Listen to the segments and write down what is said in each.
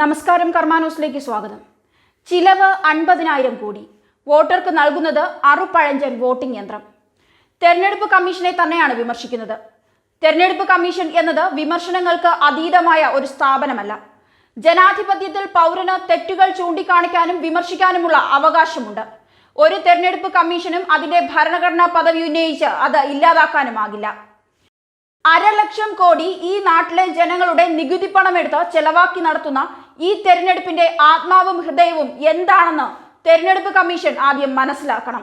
നമസ്കാരം കർമാനോസിലേക്ക് സ്വാഗതം. ചിലവ് അൻപതിനായിരം കോടി. വോട്ടർക്ക് നൽകുന്നത് അറുപഴഞ്ചൻ വോട്ടിംഗ് യന്ത്രം. തെരഞ്ഞെടുപ്പ് കമ്മീഷനെ തന്നെയാണ് വിമർശിക്കുന്നത്. തെരഞ്ഞെടുപ്പ് കമ്മീഷൻ എന്നത് വിമർശനങ്ങൾക്ക് അതീതമായ ഒരു സ്ഥാപനമല്ല. ജനാധിപത്യത്തിൽ പൗരന് തെറ്റുകൾ ചൂണ്ടിക്കാണിക്കാനും വിമർശിക്കാനുമുള്ള അവകാശമുണ്ട്. ഒരു തെരഞ്ഞെടുപ്പ് കമ്മീഷനും അതിന്റെ ഭരണഘടനാ പദവി ഉന്നയിച്ച് അത് ഇല്ലാതാക്കാനുമാകില്ല. അരലക്ഷം കോടി ഈ നാട്ടിലെ ജനങ്ങളുടെ നികുതി പണമെടുത്ത് ചെലവാക്കി നടത്തുന്ന ഈ തെരഞ്ഞെടുപ്പിന്റെ ആത്മാവും ഹൃദയവും എന്താണെന്ന് തെരഞ്ഞെടുപ്പ് കമ്മീഷൻ ആദ്യം മനസ്സിലാക്കണം.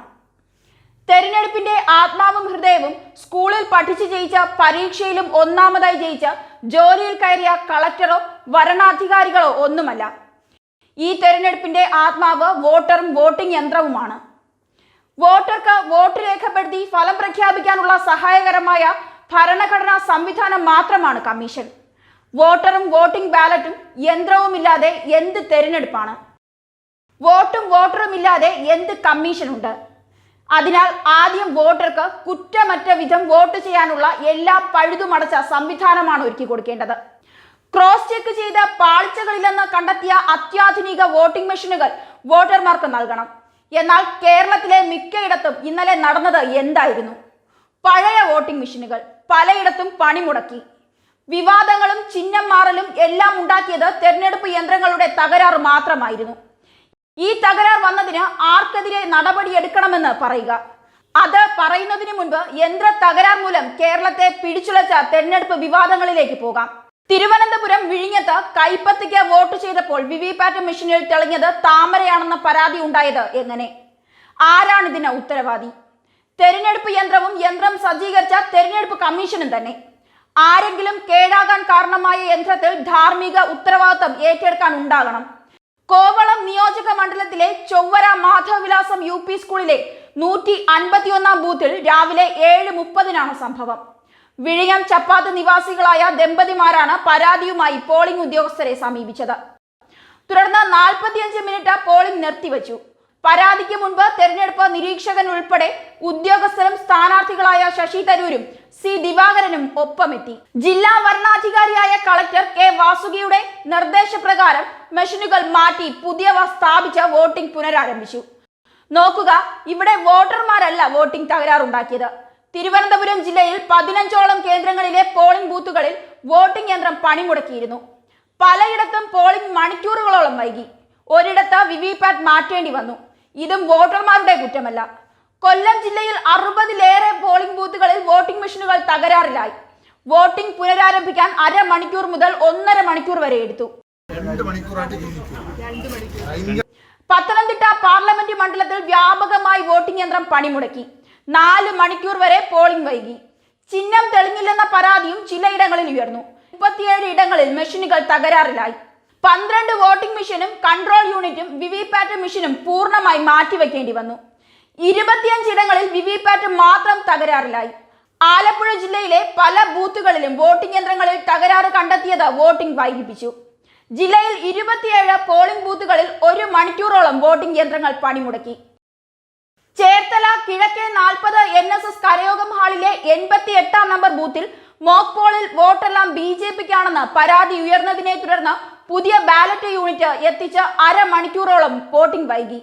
തെരഞ്ഞെടുപ്പിന്റെ ആത്മാവും ഹൃദയവും സ്കൂളിൽ പഠിച്ചു ജയിച്ച പരീക്ഷയിലും ഒന്നാമതായി ജയിച്ച ജോലിയിൽ കയറിയ കളക്ടറോ വരണാധികാരികളോ ഒന്നുമല്ല. ഈ തെരഞ്ഞെടുപ്പിന്റെ ആത്മാവ് വോട്ടറും വോട്ടിംഗ് യന്ത്രവുമാണ്. വോട്ടർക്ക് വോട്ട് രേഖപ്പെടുത്തി ഫലം പ്രഖ്യാപിക്കാനുള്ള സഹായകരമായ ഭരണഘടനാ സംവിധാനം മാത്രമാണ് കമ്മീഷൻ. വോട്ടറും വോട്ടിംഗ് ബാലറ്റും യന്ത്രവുമില്ലാതെ എന്ത് തെരഞ്ഞെടുപ്പാണ്? വോട്ടും വോട്ടറും ഇല്ലാതെ എന്ത് കമ്മീഷനുണ്ട്? അതിനാൽ ആദ്യം വോട്ടർക്ക് കുറ്റമറ്റ വിധം വോട്ട് ചെയ്യാനുള്ള എല്ലാ പഴുതുമടച്ച സംവിധാനമാണ് ഒരുക്കി കൊടുക്കേണ്ടത്. ക്രോസ് ചെക്ക് ചെയ്ത പാളിച്ചകളില്ലെന്ന് കണ്ടെത്തിയ അത്യാധുനിക വോട്ടിംഗ് മെഷീനുകൾ വോട്ടർമാർക്ക് നൽകണം. എന്നാൽ കേരളത്തിലെ മിക്കയിടത്തും ഇന്നലെ നടന്നത് എന്തായിരുന്നു? പഴയ വോട്ടിംഗ് മെഷീനുകൾ പലയിടത്തും പണിമുടക്കി. വിവാദങ്ങളും ചിഹ്നം മാറലും എല്ലാം ഉണ്ടാക്കിയത് തെരഞ്ഞെടുപ്പ് യന്ത്രങ്ങളുടെ തകരാറ് മാത്രമായിരുന്നു. ഈ തകരാർ വന്നതിന് ആർക്കെതിരെ നടപടിയെടുക്കണമെന്ന് പറയുക. അത് പറയുന്നതിന് മുൻപ് യന്ത്ര തകരാർ മൂലം കേരളത്തെ പിടിച്ചുലച്ച തെരഞ്ഞെടുപ്പ് വിവാദങ്ങളിലേക്ക് പോകാം. തിരുവനന്തപുരം വിഴിഞ്ഞത്ത് കൈപ്പത്തിക്ക് വോട്ട് ചെയ്തപ്പോൾ വിവിപാറ്റ് മെഷീനിൽ തെളിഞ്ഞത് താമരയാണെന്ന പരാതി ഉണ്ടായത് എങ്ങനെ? ആരാണിതിന് ഉത്തരവാദി? തെരഞ്ഞെടുപ്പ് യന്ത്രവും യന്ത്രം സജ്ജീകരിച്ച തെരഞ്ഞെടുപ്പ് കമ്മീഷനും തന്നെ. ആരെങ്കിലും കേടാകാൻ കാരണമായ യന്ത്രത്തിൽ ധാർമ്മിക ഉത്തരവാദിത്തം ഏറ്റെടുക്കാൻ ഉണ്ടാകണം. കോവളം നിയോജക മണ്ഡലത്തിലെ ചൊവ്വര മാധവവിലാസം യു പി സ്കൂളിലെ നൂറ്റി അൻപത്തിയൊന്നാം ബൂത്തിൽ രാവിലെ ഏഴ് മുപ്പതിനാണ് സംഭവം. വിഴിയം ചപ്പാത്ത് നിവാസികളായ ദമ്പതിമാരാണ് പരാതിയുമായി പോളിംഗ് ഉദ്യോഗസ്ഥരെ സമീപിച്ചത്. തുടർന്ന് നാൽപ്പത്തിയഞ്ച് മിനിറ്റ് പോളിംഗ് നിർത്തിവച്ചു. പരാതിക്ക് മുൻപ് തെരഞ്ഞെടുപ്പ് നിരീക്ഷകൻ ഉൾപ്പെടെ ഉദ്യോഗസ്ഥരും സ്ഥാനാർത്ഥികളായ ശശി തരൂരും സി ദിവാകരനും ഒപ്പമെത്തി. ജില്ലാ വരണാധികാരിയായ കളക്ടർ കെ വാസുകിയുടെ നിർദ്ദേശപ്രകാരം മെഷീനുകൾ മാറ്റി പുതിയവ സ്ഥാപിച്ച വോട്ടിംഗ് പുനരാരംഭിച്ചു. നോക്കുക ഇവിടെ വോട്ടർമാരല്ല വോട്ടിംഗ് തകരാറുണ്ടാക്കിയത്. തിരുവനന്തപുരം ജില്ലയിൽ പതിനഞ്ചോളം കേന്ദ്രങ്ങളിലെ പോളിംഗ് ബൂത്തുകളിൽ വോട്ടിംഗ് യന്ത്രം പണിമുടക്കിയിരുന്നു. പലയിടത്തും പോളിംഗ് മണിക്കൂറുകളോളം വൈകി. ഒരിടത്ത് വിവിപാറ്റ് മാറ്റേണ്ടി വന്നു. ഇതും വോട്ടർമാരുടെ കുറ്റമല്ല. കൊല്ലം ജില്ലയിൽ അറുപതിലേറെ പോളിംഗ് ബൂത്തുകളിൽ വോട്ടിംഗ് മെഷീനുകൾ തകരാറിലായി. വോട്ടിംഗ് പുനരാരംഭിക്കാൻ അരമണിക്കൂർ മുതൽ ഒന്നര മണിക്കൂർ വരെ എടുത്തു. പത്തനംതിട്ട പാർലമെന്റ് മണ്ഡലത്തിൽ വ്യാപകമായി വോട്ടിംഗ് യന്ത്രം പണിമുടക്കി. നാല് മണിക്കൂർ വരെ പോളിംഗ് വൈകി. ചിഹ്നം തെളിഞ്ഞില്ലെന്ന പരാതിയും ചിലയിടങ്ങളിൽ ഉയർന്നു. മുപ്പത്തിയേഴ് ഇടങ്ങളിൽ മെഷീനുകൾ തകരാറിലായി. പന്ത്രണ്ട് വോട്ടിംഗ് മെഷീനും കൺട്രോൾ യൂണിറ്റും വിവിപാറ്റ് മെഷീനും പൂർണമായി മാറ്റിവെക്കേണ്ടി വന്നു. ഇരുപത്തിയഞ്ചിടങ്ങളിൽ വിവിപാറ്റ് മാത്രം തകരാറിലായി. ആലപ്പുഴ ജില്ലയിലെ പല ബൂത്തുകളിലും വോട്ടിംഗ് യന്ത്രങ്ങളിൽ തകരാറ് കണ്ടെത്തിയത് വോട്ടിംഗ് വൈകിപ്പിച്ചു. ജില്ലയിൽ ഇരുപത്തിയേഴ് പോളിംഗ് ബൂത്തുകളിൽ ഒരു മണിക്കൂറോളം വോട്ടിംഗ് യന്ത്രങ്ങൾ പണിമുടക്കി. ചേർത്തല കിഴക്കേ നാൽപ്പത് എൻ എസ് എസ് കരയോഗം ഹാളിലെ എൺപത്തി എട്ടാം നമ്പർ ബൂത്തിൽ മോക്ക് പോളിൽ വോട്ടെല്ലാം ബി ജെ പിക്കാണെന്ന് പരാതി ഉയർന്നതിനെ തുടർന്ന് പുതിയ ബാലറ്റ് യൂണിറ്റ് എത്തിച്ച് അരമണിക്കൂറോളം വോട്ടിംഗ് വൈകി.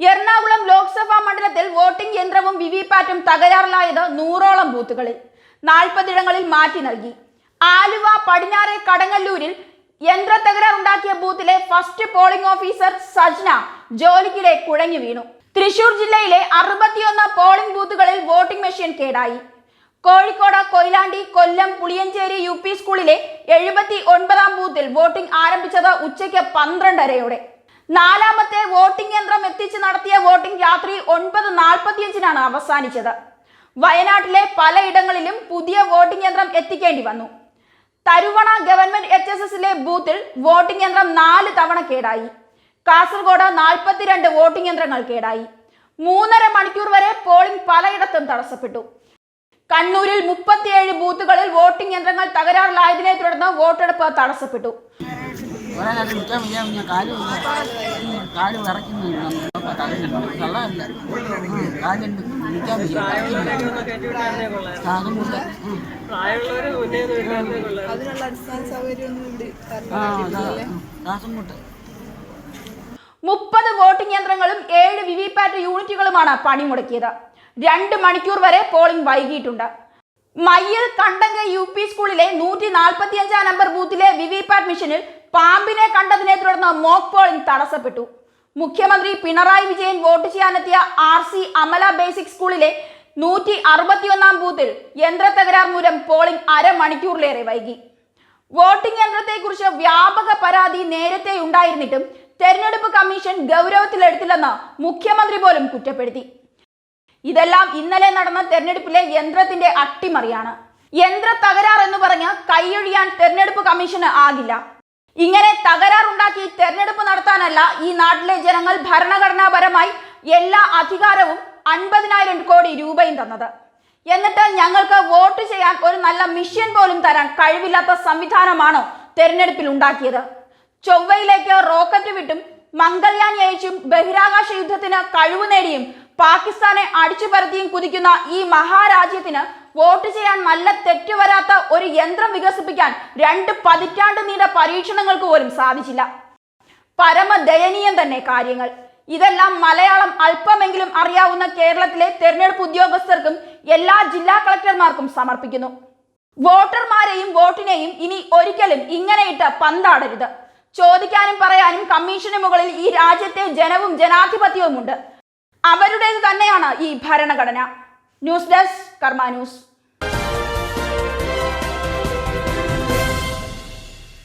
എറണാകുളം ലോക്സഭാ മണ്ഡലത്തിൽ വോട്ടിംഗ് യന്ത്രവും വിവിപാറ്റും തകരാറിലായത് നൂറോളം ബൂത്തുകളിൽ. നാൽപ്പതിടങ്ങളിൽ മാറ്റി നൽകി. ആലുവ പടിഞ്ഞാറെ കടങ്ങല്ലൂരിൽ യന്ത്ര തകരാറുണ്ടാക്കിയ ബൂത്തിലെ ഫസ്റ്റ് പോളിംഗ് ഓഫീസർ സജ്ന ജോലിക്കിടെ കുഴഞ്ഞു വീണു. തൃശൂർ ജില്ലയിലെ അറുപത്തിയൊന്ന് പോളിംഗ് ബൂത്തുകളിൽ വോട്ടിംഗ് മെഷീൻ കേടായി. കോഴിക്കോട് കൊയിലാണ്ടി കൊല്ലം പുളിയഞ്ചേരി യു പി സ്കൂളിലെ എഴുപത്തി ഒൻപതാം ബൂത്തിൽ വോട്ടിംഗ് ആരംഭിച്ചത് ഉച്ചയ്ക്ക് പന്ത്രണ്ടരയോടെ. നാലാമത്തെ വോട്ടിംഗ് യന്ത്രം എത്തിച്ച് നടത്തിയ വോട്ടിംഗ് രാത്രി ഒൻപത് നാൽപ്പത്തിയഞ്ചിനാണ് അവസാനിച്ചത്. വയനാട്ടിലെ പലയിടങ്ങളിലും പുതിയ വോട്ടിംഗ് യന്ത്രം എത്തിക്കേണ്ടി വന്നു. തരുവണ ഗവൺമെന്റ് എച്ച് എസ് എസിലെ ബൂത്തിൽ വോട്ടിംഗ് യന്ത്രം നാല് തവണ കേടായി. കാസർഗോഡ് നാൽപ്പത്തിരണ്ട് വോട്ടിംഗ് യന്ത്രങ്ങൾ കേടായി. മൂന്നര മണിക്കൂർ വരെ പോളിംഗ് പലയിടത്തും തടസ്സപ്പെട്ടു. കണ്ണൂരിൽ മുപ്പത്തിയേഴ് ബൂത്തുകളിൽ വോട്ടിംഗ് യന്ത്രങ്ങൾ തകരാറിലായതിനെ തുടർന്ന് വോട്ടെടുപ്പ് തടസ്സപ്പെട്ടു. മുപ്പത് വോട്ടിംഗ് യന്ത്രങ്ങളും ഏഴ് വിവിപാറ്റ് യൂണിറ്റുകളുമാണ് പണിമുടക്കിയത്. രണ്ട് മണിക്കൂർ വരെ പോളിംഗ് വൈകിയിട്ടുണ്ട്. മയ്യിൽ കണ്ടങ്ക യു പി സ്കൂളിലെ നൂറ്റി നാൽപ്പത്തി അഞ്ചാം നമ്പർ ബൂത്തിലെ വിവിപാറ്റ് മിഷനിൽ പാമ്പിനെ കണ്ടതിനെ തുടർന്ന് മോക്ക് പോളിംഗ് തടസ്സപ്പെട്ടു. മുഖ്യമന്ത്രി പിണറായി വിജയൻ വോട്ട് ചെയ്യാനെത്തിയ ആർ സി അമല ബേസിക് സ്കൂളിലെ നൂറ്റി അറുപത്തിയൊന്നാം ബൂത്തിൽ യന്ത്ര തകരാർ മൂലം പോളിംഗ് അരമണിക്കൂറിലേറെ വൈകി. വോട്ടിംഗ് യന്ത്രത്തെക്കുറിച്ച് വ്യാപക പരാതി നേരത്തെ ഉണ്ടായിരുന്നിട്ടും തെരഞ്ഞെടുപ്പ് കമ്മീഷൻ ഗൗരവത്തിലെടുത്തില്ലെന്ന് മുഖ്യമന്ത്രി പോലും കുറ്റപ്പെടുത്തി. ഇതെല്ലാം ഇന്നലെ നടന്ന തെരഞ്ഞെടുപ്പിലെ യന്ത്രത്തിന്റെ അട്ടിമറിയാണ്. യന്ത്ര തകരാർ എന്ന് പറഞ്ഞ് കൈയൊഴിയാൻ തെരഞ്ഞെടുപ്പ് കമ്മീഷന് ആകില്ല. ഇങ്ങനെ തകരാറുണ്ടാക്കി തെരഞ്ഞെടുപ്പ് നടത്താനല്ല ഈ നാട്ടിലെ ജനങ്ങൾ ഭരണഘടനാപരമായി എല്ലാ അധികാരവും അൻപതിനായിരം കോടി രൂപയും തന്നത്. എന്നിട്ട് ഞങ്ങൾക്ക് വോട്ട് ചെയ്യാൻ ഒരു നല്ല മിഷ്യൻ പോലും തരാൻ കഴിവില്ലാത്ത സംവിധാനമാണോ തെരഞ്ഞെടുപ്പിൽ ഉണ്ടാക്കിയത്? ചൊവ്വയിലേക്ക് റോക്കറ്റ് വിട്ടും മംഗൾയാൻ അയച്ചും ബഹിരാകാശ യുദ്ധത്തിന് കഴിവ് നേടിയും പാകിസ്ഥാനെ അടിച്ചു പരത്തിയും കുതിക്കുന്ന ഈ മഹാരാജ്യത്തിന് വോട്ട് ചെയ്യാൻ നല്ല തെറ്റുവരാത്ത ഒരു യന്ത്രം വികസിപ്പിക്കാൻ രണ്ട് പതിറ്റാണ്ട് നീണ്ട പരീക്ഷണങ്ങൾക്ക് പോലും സാധിച്ചില്ല. പരമദയനീയം തന്നെ കാര്യങ്ങൾ. ഇതെല്ലാം മലയാളം അല്പമെങ്കിലും അറിയാവുന്ന കേരളത്തിലെ തെരഞ്ഞെടുപ്പ് ഉദ്യോഗസ്ഥർക്കും എല്ലാ ജില്ലാ കളക്ടർമാർക്കും സമർപ്പിക്കുന്നു. വോട്ടർമാരെയും വോട്ടിനെയും ഇനി ഒരിക്കലും ഇങ്ങനെയിട്ട് പന്താടരുത്. ചോദിക്കാനും പറയാനും കമ്മീഷന് മുകളിൽ ഈ രാജ്യത്തെ ജനവും ജനാധിപത്യവുമുണ്ട്. അവരുടേത് തന്നെയാണ് ഈ ഭരണഘടന. News desk Karma news.